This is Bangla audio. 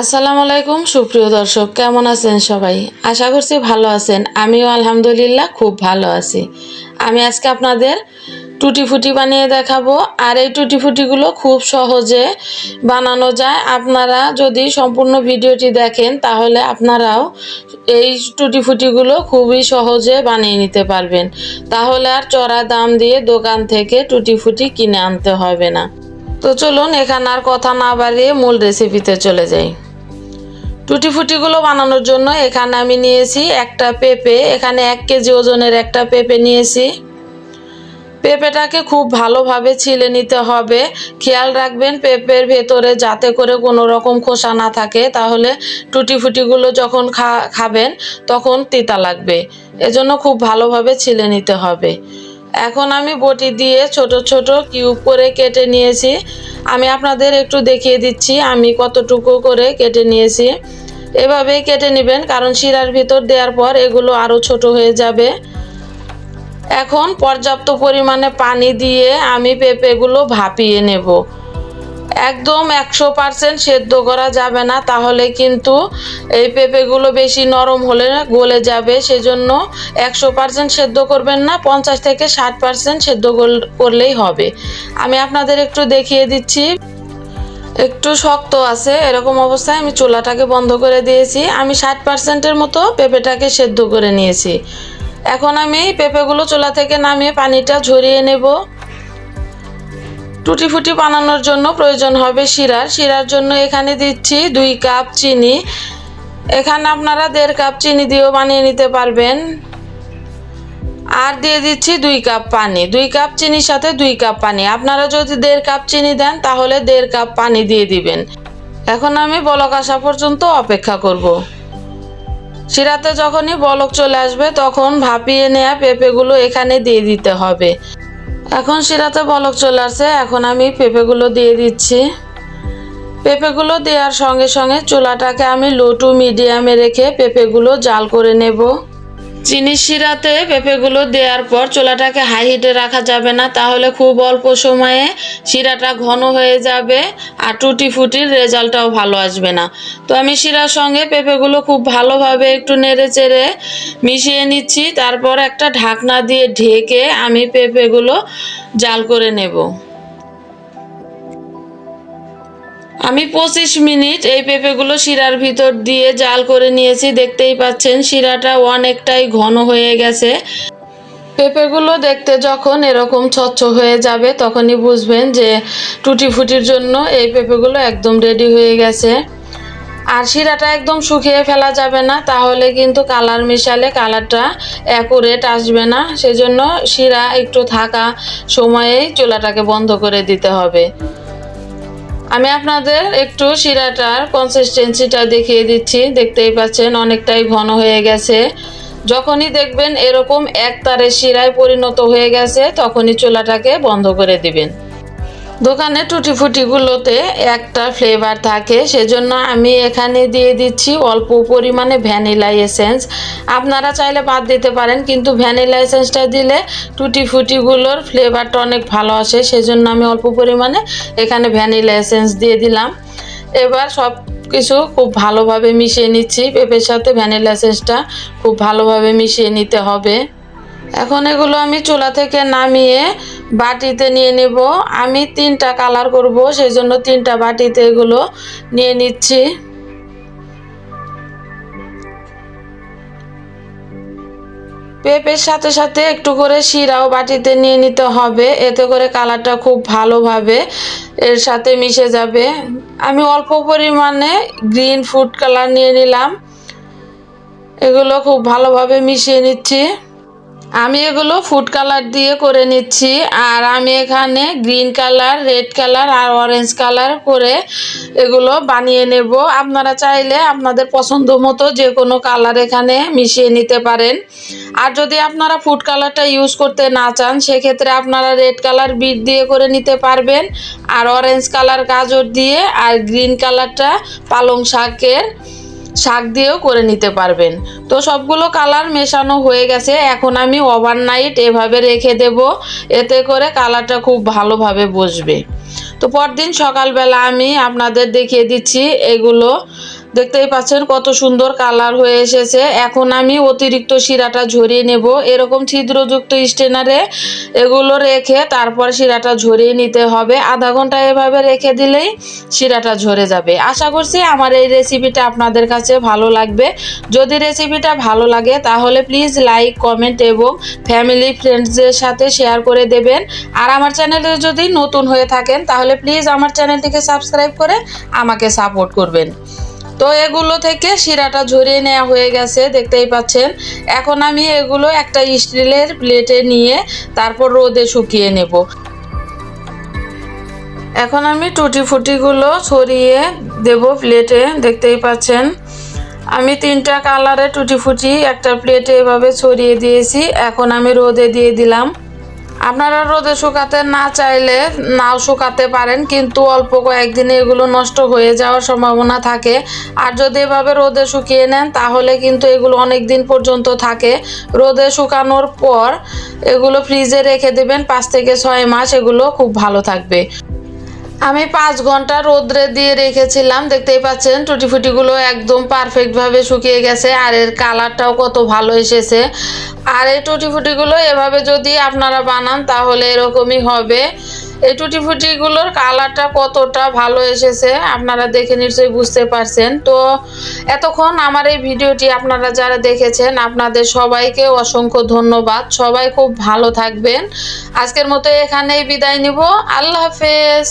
আসসালামু আলাইকুম, সুপ্রিয় দর্শক, কেমন আছেন সবাই? আশা করছি ভালো আছেন। আমিও আলহামদুলিল্লাহ খুব ভালো আছি। আমি আজকে আপনাদের টুটি ফুটি বানিয়ে দেখাবো। আর এই টুটি ফুটিগুলো খুব সহজে বানানো যায়। আপনারা যদি সম্পূর্ণ ভিডিওটি দেখেন, তাহলে আপনারাও এই টুটি ফুটিগুলো খুবই সহজে বানিয়ে নিতে পারবেন। তাহলে আর চড়া দাম দিয়ে দোকান থেকে টুটি ফুটি কিনে আনতে হবে না। তো চলুন, এখানে আর কথা না বাড়িয়ে মূল রেসিপিতে চলে যাই। টুটি ফুটিগুলো বানানোর জন্য এখানে আমি নিয়েছি একটা পেঁপে, এখানে এক কেজি ওজনের একটা পেঁপে নিয়েছি। পেঁপেটাকে খুব ভালোভাবে ছিলে নিতে হবে। খেয়াল রাখবেন পেঁপের ভেতরে যাতে করে কোনো রকম খোসা না থাকে, তাহলে টুটি ফুটিগুলো যখন খা, খাবেন তখন তিতা লাগবে। এজন্য খুব ভালোভাবে ছিলে নিতে হবে। এখন আমি বটি দিয়ে ছোট ছোট কিউব করে কেটে নিয়েছি। আমি আপনাদের একটু দেখিয়ে দিচ্ছি, আমি কতটুকু করে কেটে নিয়েছি। এভাবে কেটে নেবেন, কারণ শিরার ভিতর দেওয়ার পর এগুলো আরও ছোট হয়ে যাবে। এখন পর্যাপ্ত পরিমাণে পানি দিয়ে আমি পেঁপেগুলো ভাপিয়ে নেব। একদম একশো পার্সেন্ট সেদ্ধ করা যাবে না, তাহলে কিন্তু এই পেঁপেগুলো বেশি নরম হলে গলে যাবে। সেজন্য একশো পার্সেন্ট সেদ্ধ করবেন না, পঞ্চাশ থেকে ষাট পার্সেন্ট সেদ্ধ করলেই হবে। আমি আপনাদের একটু দেখিয়ে দিচ্ছি। একটু শক্ত আছে, এরকম অবস্থায় আমি চুলাটাকে বন্ধ করে দিয়েছি। আমি ষাট পার্সেন্টের মতো পেঁপেটাকে সেদ্ধ করে নিয়েছি। এখন আমি পেঁপেগুলো চুলা থেকে নামিয়ে পানিটা ঝরিয়ে নেব। টুটি ফুটি বানানোর জন্য প্রয়োজন হবে শিরার। শিরার জন্য এখানে দিচ্ছি দুই কাপ চিনি। এখানে আপনারা দেড় কাপ চিনি দিয়েও বানিয়ে নিতে পারবেন। আর দিয়ে দিচ্ছি দুই কাপ পানি। দুই কাপ চিনির সাথে দুই কাপ পানি। আপনারা যদি দেড় কাপ চিনি দেন, তাহলে দেড় কাপ পানি দিয়ে দিবেন। এখন আমি বলক আসা পর্যন্ত অপেক্ষা করব। শিরাতে যখনই বলক চলে আসবে, তখন ভাপিয়ে নেওয়া পেঁপেগুলো এখানে দিয়ে দিতে হবে। এখন শিরাতে বলক চলে আসছে, এখন আমি পেঁপেগুলো দিয়ে দিচ্ছি। পেঁপেগুলো দেওয়ার সঙ্গে সঙ্গে চুলাটাকে আমি লো টু মিডিয়ামে রেখে পেঁপেগুলো জাল করে নেব। চিনি শিরাতে পেঁপেগুলো দেওয়ার পর চোলাটাকে হাই হিটে রাখা যাবে না, তাহলে খুব অল্প সময়ে শিরাটা ঘন হয়ে যাবে আর টুটি ফুটির রেজাল্টটাও ভালো আসবে না। তো আমি শিরার সঙ্গে পেঁপেগুলো খুব ভালোভাবে একটু নেড়ে চেড়ে মিশিয়ে নিচ্ছি, তারপর একটা ঢাকনা দিয়ে ঢেকে আমি পেঁপেগুলো জাল করে নেব। আমি পঁচিশ মিনিট এই পেঁপেগুলো শিরার ভিতর দিয়ে জাল করে নিয়েছি, দেখতেই পাচ্ছেন শিরাটা অনেকটাই ঘন হয়ে গেছে। পেঁপেগুলো দেখতে যখন এরকম স্বচ্ছ হয়ে যাবে, তখনই বুঝবেন যে টুটি ফুটির জন্য এই পেঁপেগুলো একদম রেডি হয়ে গেছে। আর শিরাটা একদম শুকিয়ে ফেলা যাবে না, তাহলে কিন্তু কালার মিশালে কালারটা অ্যাকুরেট আসবে না। সেজন্য শিরা একটু থাকা সময়েই চুলাটাকে বন্ধ করে দিতে হবে। আমি আপনাদের একটু শিরাটার কনসিস্টেন্সিটা দেখিয়ে দিচ্ছি। দেখতেই পাচ্ছেন, অনেকটাই ঘন হয়ে গেছে। যখনই দেখবেন এরকম এক তারের শিরায় পরিণত হয়ে গেছে, তখনই চোলাটাকে বন্ধ করে দিবেন। দোকানে টুটি ফুটিগুলোতে একটা ফ্লেভার থাকে, সেজন্য আমি এখানে দিয়ে দিচ্ছি অল্প পরিমাণে ভ্যানিলা এসেন্স। আপনারা চাইলে বাদ দিতে পারেন, কিন্তু ভ্যানিলা এসেন্সটা দিলে টুটি ফুটিগুলোর ফ্লেভারটা অনেক ভালো আসে, সেজন্য আমি অল্প পরিমাণে এখানে ভ্যানিলা এসেন্স দিয়ে দিলাম। এবার সব কিছু খুব ভালোভাবে মিশিয়ে নিচ্ছি, পেঁপের সাথে ভ্যানিলা এসেন্সটা খুব ভালোভাবে মিশিয়ে নিতে হবে। এখন এগুলো আমি চুলা থেকে নামিয়ে বাটিতে নিয়ে নেব। আমি তিনটা কালার করব সেই জন্য তিনটা বাটিতে এগুলো নিয়ে নিচ্ছি। পেঁপের সাথে সাথে একটু করে শিরাও বাটিতে নিয়ে নিতে হবে, এতে করে কালারটা খুব ভালোভাবে এর সাথে মিশে যাবে। আমি অল্প পরিমাণে গ্রিন ফুড কালার নিয়ে নিলাম। এগুলো খুব ভালোভাবে মিশিয়ে নিচ্ছি। আমি এগুলো ফুড কালার দিয়ে করে নিচ্ছি। আর আমি এখানে গ্রিন কালার রেড কালার আর অরেঞ্জ কালার করে এগুলো বানিয়ে নেব। আপনারা চাইলে আপনাদের পছন্দ মতো যে কোনো কালার এখানে মিশিয়ে নিতে পারেন। আর যদি আপনারা ফুড কালারটা ইউজ করতে না চান, সেক্ষেত্রে আপনারা রেড কালার বিট দিয়ে করে নিতে পারবেন। আর অরেঞ্জ কালার গাজর দিয়ে আর গ্রিন কালারটা পালং শাকের। শাক দিয়েও করে নিতে পারবেন। তো সবগুলো কালার মেশানো হয়ে গেছে। এখন আমি ওভারনাইট এভাবে রেখে দেব। এতে করে কালারটা খুব ভালোভাবে বসবে। তো পরদিন সকালবেলা আমি আপনাদের দেখিয়ে দিচ্ছি এগুলো দেখতেই পাচ্ছেন কত সুন্দর কালার হয়ে এসেছে। এখন আমি অতিরিক্ত শিরাটা ঝরিয়ে নেব। এরকম ছিদ্রযুক্ত স্টেনারে এগুলো রেখে তারপর শিরাটা ঝরিয়ে নিতে হবে। আধা ঘণ্টা এভাবে রেখে দিলেই শিরাটা ঝরে যাবে। আশা করছি আমার এই রেসিপিটা আপনাদের কাছে ভালো লাগবে। যদি রেসিপিটা ভালো লাগে তাহলে প্লিজ লাইক, কমেন্ট এবং ফ্যামিলি ফ্রেন্ডসদের সাথে শেয়ার করে দেবেন। আর আমার চ্যানেলে যদি নতুন হয়ে থাকেন তাহলে প্লিজ আমার চ্যানেলটিকে সাবস্ক্রাইব করে আমাকে সাপোর্ট করবেন। তো এগুলো থেকে শিরাটা ঝরিয়ে নেওয়া হয়ে গেছে, দেখতেই পাচ্ছেন। এখন আমি এগুলো একটা স্টিলের প্লেটে নিয়ে তারপর রোদে শুকিয়ে নেব। এখন আমি টুটি ফুটিগুলো ছড়িয়ে দেব প্লেটে, দেখতেই পাচ্ছেন। আমি তিনটা কালারে টুটি ফুটি একটা প্লেটে এভাবে ছড়িয়ে দিয়েছি, এখন আমি রোদে দিয়ে দিলাম। আপনারা রোদে শুকাতে না চাইলে নাও শুকাতে পারেন, কিন্তু অল্প কয়েকদিনে এগুলো নষ্ট হয়ে যাওয়ার সম্ভাবনা থাকে। আর যদি এভাবে রোদে শুকিয়ে নেন, তাহলে কিন্তু এগুলো অনেক দিন পর্যন্ত থাকে। রোদে শুকানোর পর এগুলো ফ্রিজে রেখে দেবেন, পাঁচ থেকে ছয় মাস এগুলো খুব ভালো থাকবে। আমি পাঁচ ঘণ্টা রোদ্রে দিয়ে রেখেছিলাম, দেখতেই পাচ্ছেন টুটি ফুটিগুলো একদম পারফেক্টভাবে শুকিয়ে গেছে, আর এর কালারটাও কত ভালো এসেছে। আর এই টুটি ফুটিগুলো এভাবে যদি আপনারা বানান, তাহলে এরকমই হবে। এই টুটি ফুটিগুলোর কালারটা কতটা ভালো এসেছে, আপনারা দেখে নিশ্চয়ই বুঝতে পারছেন। তো এতক্ষণ আমার এই ভিডিওটি আপনারা যারা দেখেছেন, আপনাদের সবাইকে অসংখ্য ধন্যবাদ। সবাই খুব ভালো থাকবেন। আজকের মতো এখানেই বিদায় নিব। আল্লাহ হাফেজ।